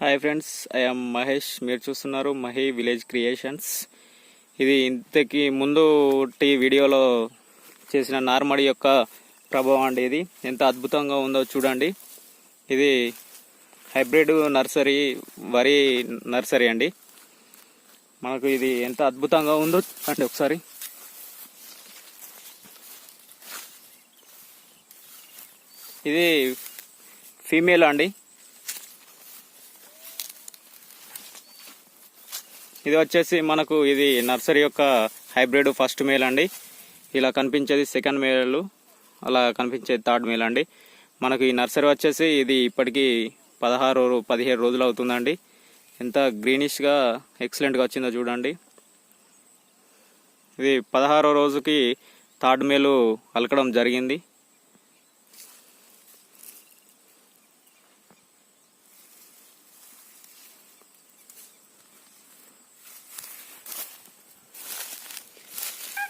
Hi friends I'm Mahesh మీరు చూస్తున్నారు Mahi village creations ఇది ఇంతకి ముందు టీ వీడియోలో చేసిన నార్మడి యొక్క ప్రభావం అండి ఇది. ఎంత అద్భుతంగా ఉందో చూడండి. ఇది హైబ్రిడ్ నర్సరీ వరి నర్సరీ అండి. మనకు ఇది ఎంత అద్భుతంగా ఉందో అండి ఒకసారి. ఇది ఫీమేల్ అండి. ఇది వచ్చేసి మనకు ఇది నర్సరీ యొక్క హైబ్రిడ్ ఫస్ట్ మేల్ అండి. ఇలా కనిపించేది సెకండ్ మేల్. అలా కనిపించేది థర్డ్ మేల్ అండి. మనకు ఈ నర్సరీ వచ్చేసి ఇది ఇప్పటికీ పదహారు పదిహేడు రోజులు అవుతుందండి. ఎంత గ్రీనిష్గా ఎక్సలెంట్గా వచ్చిందో చూడండి. ఇది పదహారో రోజుకి థర్డ్ మేలు అలకడం జరిగింది.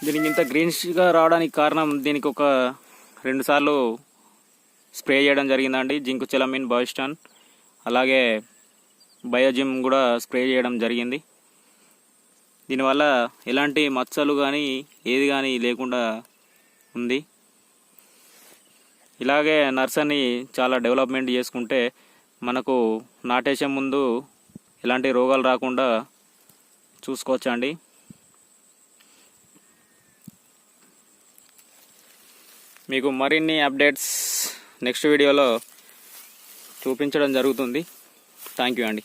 దీనికి ఇంత గ్రీన్ష్గా రావడానికి కారణం దీనికి ఒక రెండు సార్లు స్ప్రే చేయడం జరిగిందండి. జింకు చెలమిన్ బయోస్టాన్ అలాగే బయోజిమ్ కూడా స్ప్రే చేయడం జరిగింది. దీనివల్ల ఎలాంటి మచ్చలు కానీ ఏది కానీ లేకుండా ఉంది. ఇలాగే నర్సరీని చాలా డెవలప్మెంట్ చేసుకుంటే మనకు నాటేసే ముందు ఎలాంటి రోగాలు రాకుండా చూసుకోవచ్చండి. మీకు మరిన్ని అప్డేట్స్ నెక్స్ట్ వీడియోలో చూపించడం జరుగుతుంది. థ్యాంక్ యూ అండి.